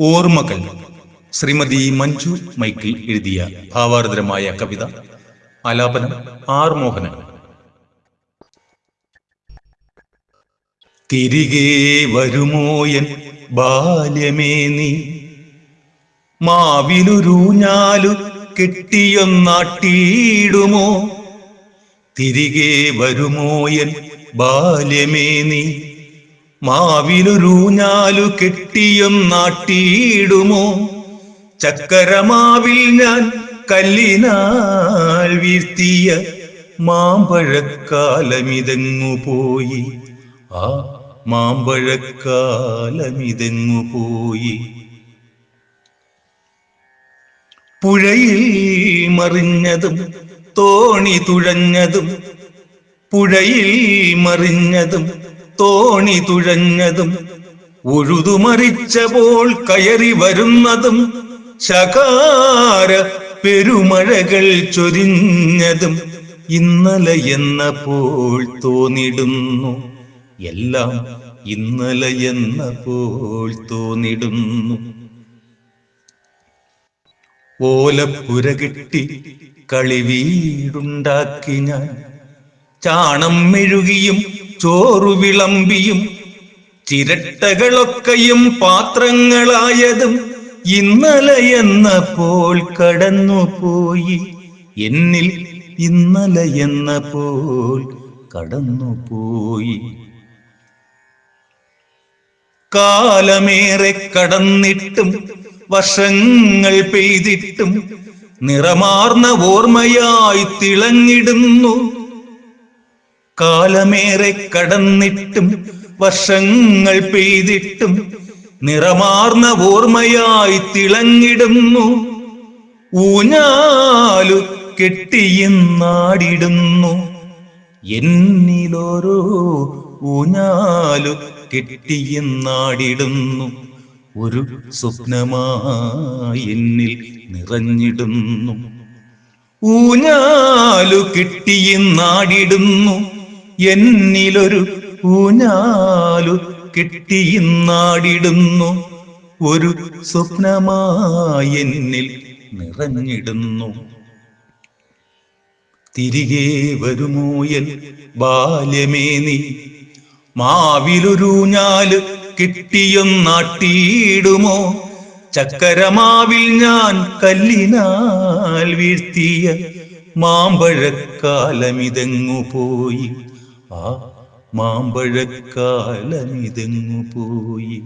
ഓർമ്മകൾ. ശ്രീമതി മഞ്ജു മൈക്കിൾ എഴുതിയ ഭാവാർദ്രമായ കവിത ആലാപനം ആർ മോഹനൻ തിരികെ വരുമോയൻ ബാല്യമേ നീ? മാവിലൊരുഞ്ഞാലു കെട്ടിയൊന്നാട്ടിയിടുമോ? തിരികെ വരുമോയൻ ബാല്യമേ നീ? മാവിലൊരുഞ്ഞാലു കെട്ടിയും നാട്ടിയിടുമോ? ചക്കരമാവിൽ ഞാൻ കല്ലിനാൽ വീഴ്ത്തിയ മാമ്പഴക്കാലമിതെങ്ങു പോയി? ആ മാമ്പഴക്കാലമിതെങ്ങു പോയി? പുഴയിൽ മറിഞ്ഞതും തോണി തുഴഞ്ഞതും പുഴയിൽ മറിഞ്ഞതും തോണി തുഴഞ്ഞതും ഉഴുതുമറിച്ചപ്പോൾ കയറി വരുന്നതും ശകാര പെരുമഴകൾ ചൊരിഞ്ഞതും ഇന്നലെ എന്നപ്പോൾ തോന്നിടുന്നു. എല്ലാം ഇന്നലെ എന്നപ്പോൾ തോന്നിടുന്നു. ഓലപ്പുര കിട്ടി കളിവീടുണ്ടാക്കി ഞാൻ. ചാണം മെഴുകിയും ചോറു വിളമ്പിയും ചിരട്ടകളൊക്കെയും പാത്രങ്ങളായതും ഇന്നലെ എന്നപ്പോൾ കടന്നുപോയി. എന്നിൽ ഇന്നലെ എന്നപ്പോൾ കടന്നുപോയി. കാലമേറെ കടന്നിട്ടും വർഷങ്ങൾ പെയ്തിട്ടും നിറമാർന്ന ഓർമ്മയായി തിളങ്ങിടുന്നു. കാലമേറെ കടന്നിട്ടും വർഷങ്ങൾ പെയ്തിട്ടും നിറമാർന്ന ഓർമ്മയായി തിളങ്ങിടുന്നു. ഊഞ്ഞാലു കെട്ടിയെന്നാടിടുന്നു എന്നിലോരോ ഊഞ്ഞാലു കെട്ടിയെന്നാടിടുന്നു ഒരു സ്വപ്നമായി എന്നിൽ നിറഞ്ഞിടുന്നു. ഊഞ്ഞാലു കിട്ടിയെന്നാടിടുന്നു എന്നിലൊരു ഊഞ്ഞാലു കിട്ടിയിന്നാടിടുന്നു. ഒരു സ്വപ്നമായെന്നിൽ നിറഞ്ഞിടുന്നു. തിരികെ വരുമോ എൻ ബാല്യമേ നീ? മാവിലൊരൂഞ്ഞാൽ കിട്ടിയൊന്നാട്ടിയിടുമോ? ചക്കരമാവിൽ ഞാൻ കല്ലിനാൽ വീഴ്ത്തിയ മാമ്പഴക്കാലമിതെങ്ങു പോയി ആ മാമ്പഴക്കാലമിതെങ്ങു പോയി